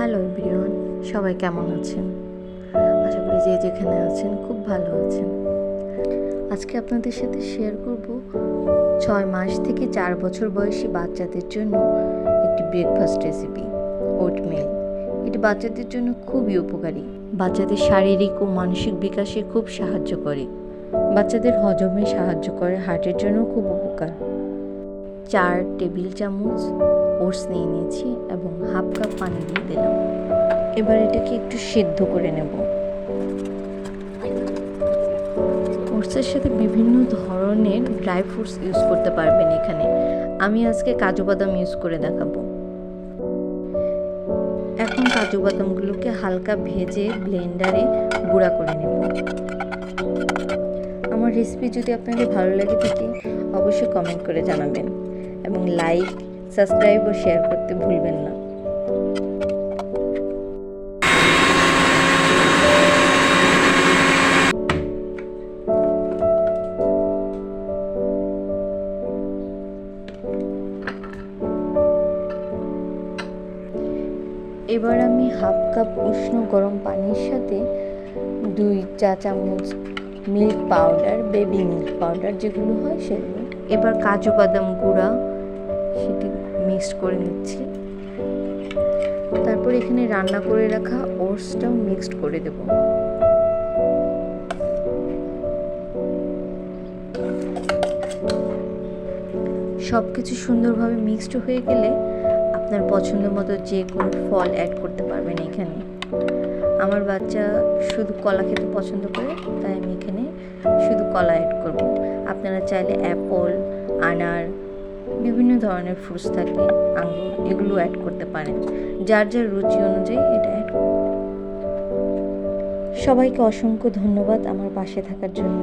Hello everyone, সবাই কেমন আছেন? আশা করি যে যেখানে আছেন খুব ভালো আছেন। আজকে আপনাদের সাথে শেয়ার করব ছয় মাস থেকে চার বছর বয়সী বাচ্চাদের জন্য একটি ব্রেকফাস্ট রেসিপি ওটমিল এটি বাচ্চাদের জন্য খুবই উপকারী। বাচ্চাদের শারীরিক ও মানসিক বিকাশে খুব সাহায্য করে। বাচ্চাদের হজমে সাহায্য করে হার্টের জন্য খুব উপকার। চার টেবিল চামচ ওটস নিয়ে নিয়েছি এবং হাফ কাপ পানি দিয়ে দিলাম। এবার এটাকে একটু সেদ্ধ করে নেব। ওটসের সাথে বিভিন্ন ধরনের ড্রাই ফ্রুটস ইউজ করতে পারবেন এখানে। আমি আজকে কাজু বাদাম ইউজ করে দেখাবো। এখন কাজু বাদামগুলোকে হালকা ভেজে ব্লেন্ডারে গুঁড়া করে নেব। আমার রেসিপি যদি আপনাদের ভালো লাগে থাকে, অবশ্যই কমেন্ট করে জানাবেন। এবং লাইক, সাবস্ক্রাইব ও শেয়ার করতে ভুলবেন না। এবার আমি হাফ কাপ উষ্ণ গরম পানির সাথে দুই চা চামচ milk powder, baby milk powder যেগুলো হয় সেগুলো। এবার কাজু বাদাম গুঁড়া মিক্সড করে নিচ্ছি। তারপর এখানে রান্না করে রাখা ওটসটাও মিক্সড করে দেব। সব কিছু সুন্দরভাবে মিক্সড হয়ে গেলে আপনার পছন্দ মতো যে কোনো ফল অ্যাড করতে পারবেন এখানে। আমার বাচ্চা শুধু কলা খেতে পছন্দ করে, তাই আমি এখানে শুধু কলা অ্যাড করব। আপনারা চাইলে অ্যাপল আনার বিভিন্ন ধরনের ফ্রুটস থাকে, আঙুর, এগুলো অ্যাড করতে পারেন। যার যার রুচি অনুযায়ী এটা অ্যাড সবাইকে অসংখ্য ধন্যবাদ আমার পাশে থাকার জন্য।